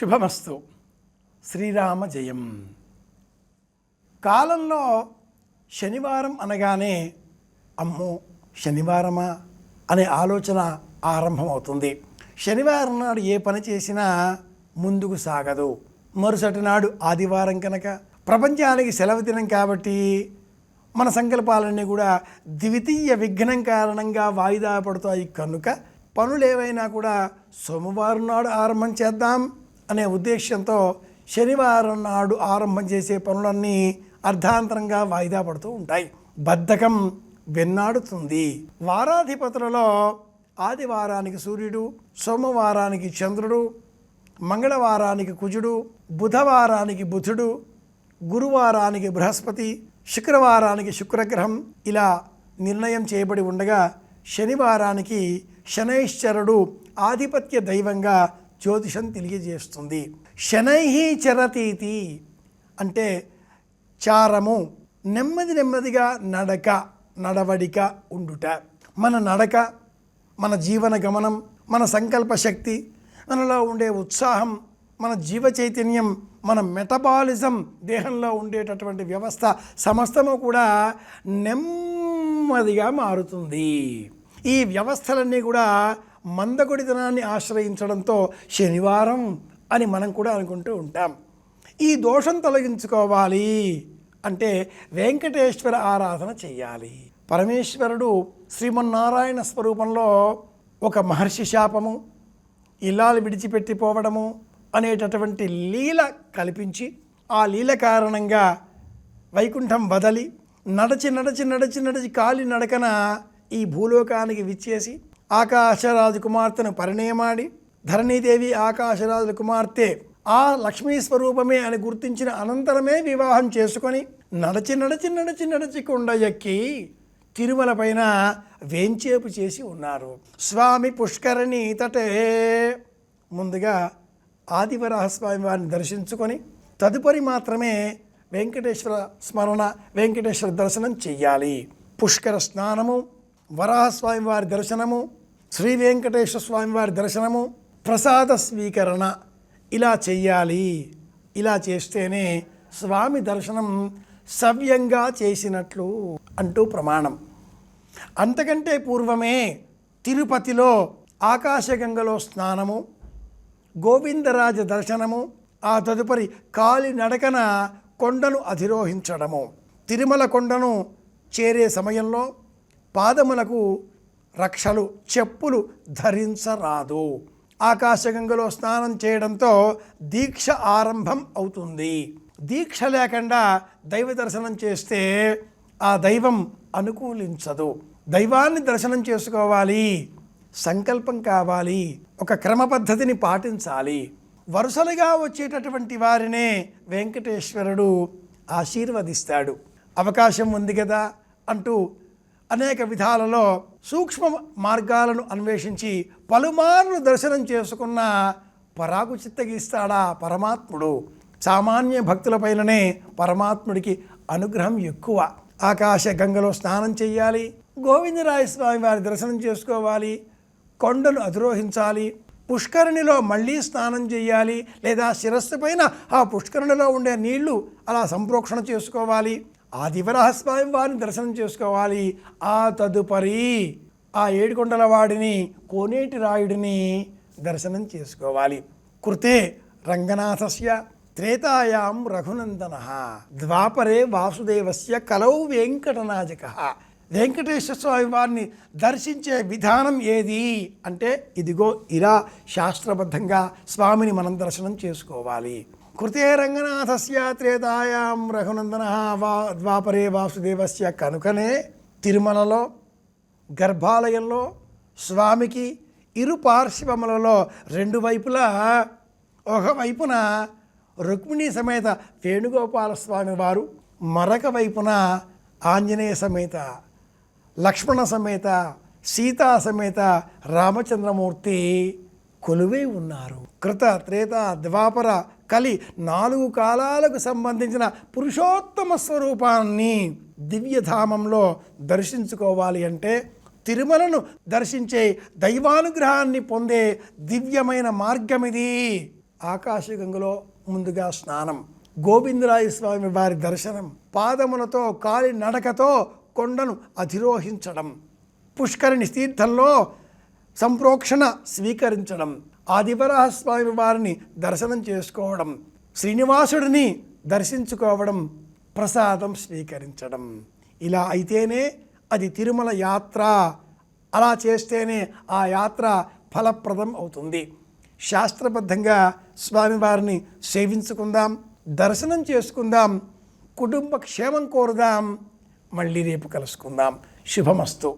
శుభమస్తు. శ్రీరామ జయం. కాలంలో శనివారం అనగానే అమ్మో శనివారమా అనే ఆలోచన ఆరంభమవుతుంది. శనివారం నాడు ఏ పని చేసినా ముందుకు సాగదు. మరుసటి నాడు ఆదివారం కనుక ప్రపంచానికి సెలవు దినం కాబట్టి మన సంకల్పాలన్నీ కూడా ద్వితీయ విఘ్నం కారణంగా వాయిదా పడుతాయి కనుక పనులు ఏవైనా కూడా సోమవారం నాడు ఆరంభం చేద్దాం. అనే ఉద్దేశంతో శనివారం నాడు ఆరంభం చేసే పనులన్నీ అర్ధాంతరంగా వాయిదా పడుతూ ఉంటాయి. బద్ధకం వెన్నాడుతుంది. వారాధిపతులలో ఆదివారానికి సూర్యుడు సోమవారానికి చంద్రుడు మంగళవారానికి కుజుడు బుధవారానికి బుధుడు గురువారానికి బృహస్పతి శుక్రవారానికి శుక్రగ్రహం ఇలా నిర్ణయం చేయబడి ఉండగా శనివారానికి శనైశ్వరుడు ఆధిపత్య దైవంగా జ్యోతిషం తెలియజేస్తుంది. శనై చరతీతి అంటే చారము నెమ్మది నెమ్మదిగా నడక నడవడిక ఉండుట. మన నడక మన జీవన గమనం మన సంకల్ప శక్తి మనలో ఉండే ఉత్సాహం మన జీవ చైతన్యం మన మెటబాలిజం దేహంలో ఉండేటటువంటి వ్యవస్థ సమస్తము కూడా నెమ్మదిగా మారుతుంది. ఈ వ్యవస్థలన్నీ కూడా మందగుడితనాన్ని ఆశ్రయించడంతో శనివారం అని మనం కూడా అనుకుంటూ ఉంటాం. ఈ దోషం తొలగించుకోవాలి అంటే వెంకటేశ్వర ఆరాధన చేయాలి పరమేశ్వరుడు శ్రీమన్నారాయణ స్వరూపంలో ఒక మహర్షి శాపము ఇల్లాలు విడిచిపెట్టిపోవడము అనేటటువంటి లీల కల్పించి ఆ లీల కారణంగా వైకుంఠం వదలి నడచి నడచి నడచి నడచి కాలి నడకన ఈ భూలోకానికి విచ్చేసి ఆకాశరాజు కుమార్తెను పరిణయమాడి ధరణీదేవి ఆకాశరాజుల కుమార్తె ఆ లక్ష్మీ స్వరూపమే అని గుర్తించిన అనంతరమే వివాహం చేసుకొని నడచి నడచి నడచి నడచి కొండ ఎక్కి తిరుమల పైన వేంచేపు చేసి ఉన్నారు. స్వామి పుష్కరిణి తటే. ముందుగా ఆదివరాహస్వామి వారిని దర్శించుకొని తదుపరి మాత్రమే వెంకటేశ్వర స్మరణ వెంకటేశ్వర దర్శనం చెయ్యాలి. పుష్కర స్నానము వరాహస్వామి వారి దర్శనము శ్రీ వెంకటేశ్వర స్వామివారి దర్శనము ప్రసాద స్వీకరణ. ఇలా చెయ్యాలి. ఇలా చేస్తేనే స్వామి దర్శనం సవ్యంగా చేసినట్లు అంటూ ప్రమాణం. అంతకంటే పూర్వమే తిరుపతిలో ఆకాశగంగలో స్నానము గోవిందరాజ దర్శనము ఆ తదుపరి కాలి నడకన కొండను అధిరోహించడము. తిరుమల కొండను చేరే సమయంలో పాదములకు రక్షలు చెప్పులు ధరించరాదు. ఆకాశగంగలో స్నానం చేయడంతో దీక్ష ఆరంభం అవుతుంది. దీక్ష లేకుండా దైవ దర్శనం చేస్తే ఆ దైవం అనుకూలించదు. దైవాన్ని దర్శనం చేసుకోవాలి. సంకల్పం కావాలి. ఒక క్రమ పద్ధతిని పాటించాలి. వరుసలుగా వచ్చేటటువంటి వారినే వెంకటేశ్వరుడు ఆశీర్వదిస్తాడు. అవకాశం ఉంది కదా అంటూ అనేక విధాలలో సూక్ష్మ మార్గాలను అన్వేషించి పలుమార్లు దర్శనం చేసుకున్న పరాకు చిత్తగిస్తాడా పరమాత్ముడు? సామాన్య భక్తులపైననే పరమాత్ముడికి అనుగ్రహం ఎక్కువ. ఆకాశ గంగలో స్నానం చేయాలి గోవిందరాయ స్వామి వారి దర్శనం చేసుకోవాలి కొండను అధిరోహించాలి పుష్కరిణిలో మళ్ళీ స్నానం చేయాలి లేదా శిరస్సు పైన ఆ పుష్కరిణిలో ఉండే నీళ్ళు అలా సంప్రోక్షణ చేసుకోవాలి. ఆదివరాహస్వామి వారిని దర్శనం చేసుకోవాలి. ఆ తదుపరి ఆ ఏడుకొండల వాడిని కోనేటి రాయుడిని దర్శనం చేసుకోవాలి. కృతే రంగనాథస్య త్రేతాయాం రఘునందన. ద్వాపరే వాసుదేవస్య కలౌ వెంకటనాజక. వెంకటేశ్వర స్వామి వారిని దర్శించే విధానం ఏది? అంటే ఇదిగో ఇలా శాస్త్రబద్ధంగా స్వామిని మనం దర్శనం చేసుకోవాలి. కృతే రంగనాథస్య త్రేతాయాం రఘునందన వా ద్వాపరే వాసుదేవస్య కనుకనే తిరుమలలో గర్భాలయంలో స్వామికి ఇరు పార్శ్వములలో రెండు వైపులా ఒకవైపున రుక్మిణి సమేత వేణుగోపాల స్వామి వారు మరొక వైపున ఆంజనేయ సమేత లక్ష్మణ సమేత సీతా సమేత రామచంద్రమూర్తి కొలువై ఉన్నారు. కృత త్రేత ద్వాపర కలి నాలుగు కాలాలకు సంబంధించిన పురుషోత్తమ స్వరూపాన్ని దివ్యధామంలో దర్శించుకోవాలి అంటే తిరుమలను దర్శించే దైవానుగ్రహాన్ని పొందే దివ్యమైన మార్గం ఇది ఆకాశగంగలో ముందుగా స్నానం గోవిందరాయ స్వామి వారి దర్శనం పాదములతో కాలి నడకతో కొండను అధిరోహించడం పుష్కరిణి తీర్థంలో సంప్రోక్షణ స్వీకరించడం ఆదివరాహస్వామి వారిని దర్శనం చేసుకోవడం శ్రీనివాసుడిని దర్శించుకోవడం ప్రసాదం స్వీకరించడం. ఇలా అయితేనే అది తిరుమల యాత్ర. అలా చేస్తేనే ఆ యాత్ర ఫలప్రదం అవుతుంది. శాస్త్రబద్ధంగా స్వామివారిని సేవించుకుందాం దర్శనం చేసుకుందాం కుటుంబ క్షేమం కోరుదాం. మళ్ళీ రేపు కలుసుకుందాం. శుభమస్తు.